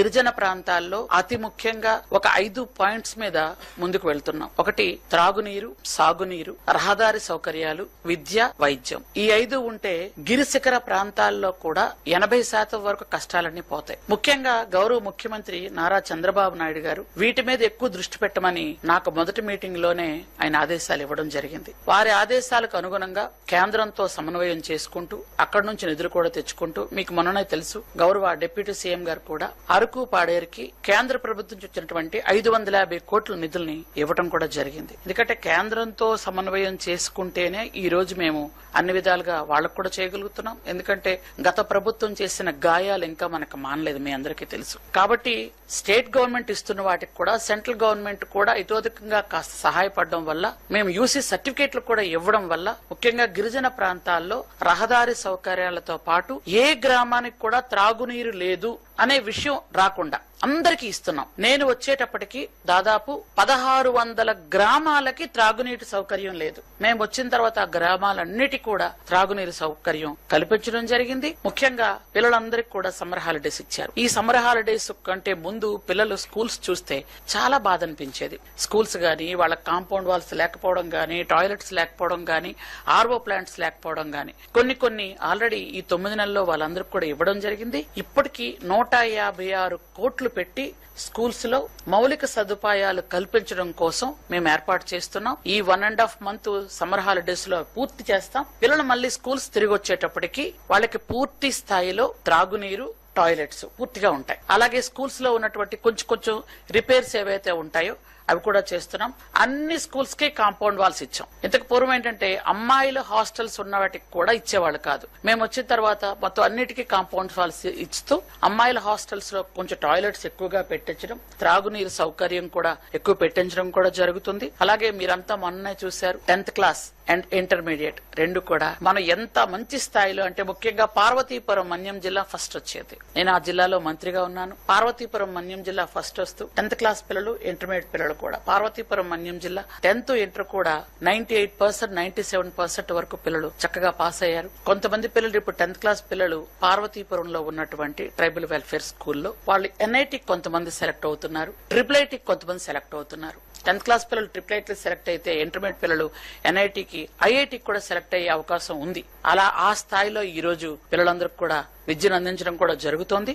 గిరిజన ప్రాంతాల్లో అతి ముఖ్యంగా ఒక ఐదు పాయింట్స్ మీద ముందుకు వెళ్తున్నాం. ఒకటి త్రాగునీరు సాగునీరు రహదారి సౌకర్యాలు విద్య వైద్యం. ఈ ఐదు ఉంటే గిరిశిఖర ప్రాంతాల్లో కూడా ఎనభై శాతం వరకు కష్టాలన్నీ పోతాయి. ముఖ్యంగా గౌరవ ముఖ్యమంత్రి నారా చంద్రబాబు నాయుడు గారు వీటి మీద ఎక్కువ దృష్టి పెట్టమని నాకు మొదటి మీటింగ్లోనే ఆయన ఆదేశాలు ఇవ్వడం జరిగింది. వారి ఆదేశాలకు అనుగుణంగా కేంద్రంతో సమన్వయం చేసుకుంటూ అక్కడి నుంచి నిధులు కూడా తెచ్చుకుంటూ మీకు మొన్ననే తెలుసు గౌరవ డిప్యూటీ సీఎం గారు కూడా అరకు పాడేరుకి కేంద్ర ప్రభుత్వం నుంచి వచ్చినటువంటి ఐదు వందల యాభై కోట్ల నిధుల్ని ఇవ్వటం కూడా జరిగింది. ఎందుకంటే కేంద్రంతో సమన్వయం చేసుకుంటేనే ఈ రోజు మేము అన్ని విధాలుగా వాళ్ళకు కూడా చేయగలుగుతున్నాం. ఎందుకంటే గత ప్రభుత్వం చేసిన గాయాలు ఇంకా మనకు మానలేదు మీ అందరికీ తెలుసు. కాబట్టి స్టేట్ గవర్నమెంట్ ఇస్తున్న వాటికి కూడా సెంట్రల్ గవర్నమెంట్ కూడా ఇతోధికంగా కాస్త సహాయపడడం వల్ల మేము యూసీ సర్టిఫికేట్లు కూడా ఇవ్వడం వల్ల ముఖ్యంగా గిరిజన ప్రాంతాల్లో రహదారి సౌకర్యాలతో పాటు ఏ గ్రామానికి కూడా త్రాగునీరు లేదు అనే విషయం రాకుండా అందరికీ ఇస్తున్నాం. నేను వచ్చేటప్పటికి దాదాపు పదహారు వందల గ్రామాలకి త్రాగునీటి సౌకర్యం లేదు. మేము వచ్చిన తర్వాత ఆ గ్రామాలన్నిటి కూడా త్రాగునీరు సౌకర్యం కల్పించడం జరిగింది. ముఖ్యంగా పిల్లలందరికీ కూడా సమ్మర్ హాలిడేస్ ఇచ్చారు. ఈ సమ్మర్ హాలిడేస్ కంటే ముందు పిల్లలు స్కూల్స్ చూస్తే చాలా బాధ అనిపించేది. స్కూల్స్ గాని వాళ్ళ కాంపౌండ్ వాల్స్ లేకపోవడం గాని టాయిలెట్స్ లేకపోవడం గాని ఆర్వో ప్లాంట్స్ లేకపోవడం గాని కొన్ని కొన్ని ఆల్రెడీ ఈ తొమ్మిది నెలల్లో వాళ్ళందరికీ కూడా ఇవ్వడం జరిగింది. ఇప్పటికీ నూట యాభై ఆరు కోట్లు పెట్టి స్కూల్స్లో మౌలిక సదుపాయాలు కల్పించడం కోసం మేము ఏర్పాటు చేస్తున్నాం. ఈ one and half month summer హాలిడేస్లో పూర్తి చేస్తాం. పిల్లలు మళ్ళీ స్కూల్స్ తిరిగి వచ్చేటప్పటికి వాళ్ళకి పూర్తి స్థాయిలో త్రాగునీరు టాయిలెట్స్ పూర్తిగా ఉంటాయి. అలాగే స్కూల్స్లో ఉన్నటువంటి కొంచెం కొంచెం రిపేర్స్ ఏవైతే ఉంటాయో అవి కూడా చేస్తున్నాం. అన్ని స్కూల్స్కి కాంపౌండ్ వాల్స్ ఇచ్చాం. ఇంతకు పూర్వం ఏంటంటే అమ్మాయిల హాస్టల్స్ ఉన్న వాటికి కూడా ఇచ్చేవాళ్ళు కాదు. మేము వచ్చిన తర్వాత మొత్తం అన్నిటికీ కాంపౌండ్ వాల్స్ ఇస్తూ అమ్మాయిల హాస్టల్స్లో కొంచెం టాయిలెట్స్ ఎక్కువగా పెట్టించడం త్రాగునీరు సౌకర్యం కూడా ఎక్కువ పెట్టించడం కూడా జరుగుతుంది. అలాగే మీరంతా మొన్నే చూశారు టెన్త్ క్లాస్ అండ్ ఇంటర్మీడియట్ రెండు కూడా మనం ఎంత మంచి స్థాయిలో అంటే ముఖ్యంగా పార్వతీపురం మన్యం జిల్లా ఫస్ట్ వచ్చేది. నేను ఆ జిల్లాలో మంత్రిగా ఉన్నాను. పార్వతీపురం మన్యం జిల్లా ఫస్ట్ వస్తూ టెన్త్ క్లాస్ పిల్లలు ఇంటర్మీడియట్ పిల్లలు కూడా. పార్వతీపురం మన్యం జిల్లా. టెన్త్ ఇంటర్ కూడా ninety eight percent ninety seven percent వరకు పిల్లలు చక్కగా పాస్ అయ్యారు. కొంతమంది పిల్లలు ఇప్పుడు టెన్త్ క్లాస్ పిల్లలు పార్వతీపురంలో ఉన్నటువంటి ట్రైబల్ వెల్ఫేర్ స్కూల్లో. వాళ్ళు ఎన్ఐటి కొంతమంది సెలెక్ట్ అవుతున్నారు. ట్రిపుల్ ఐటీ కొంతమంది సెలెక్ట్ అవుతున్నారు. టెన్త్ క్లాస్ పిల్లలు ట్రిపుల్ ఐటీ సెలెక్ట్ అయితే ఇంటర్మీడియట్ పిల్లలు ఎన్ఐటికి ఐఐటికి కూడా సెలెక్ట్ అయ్యే అవకాశం ఉంది. అలా ఆ స్థాయిలో ఈ రోజు పిల్లలందరికీ కూడా విద్యను అందించడం కూడా జరుగుతోంది.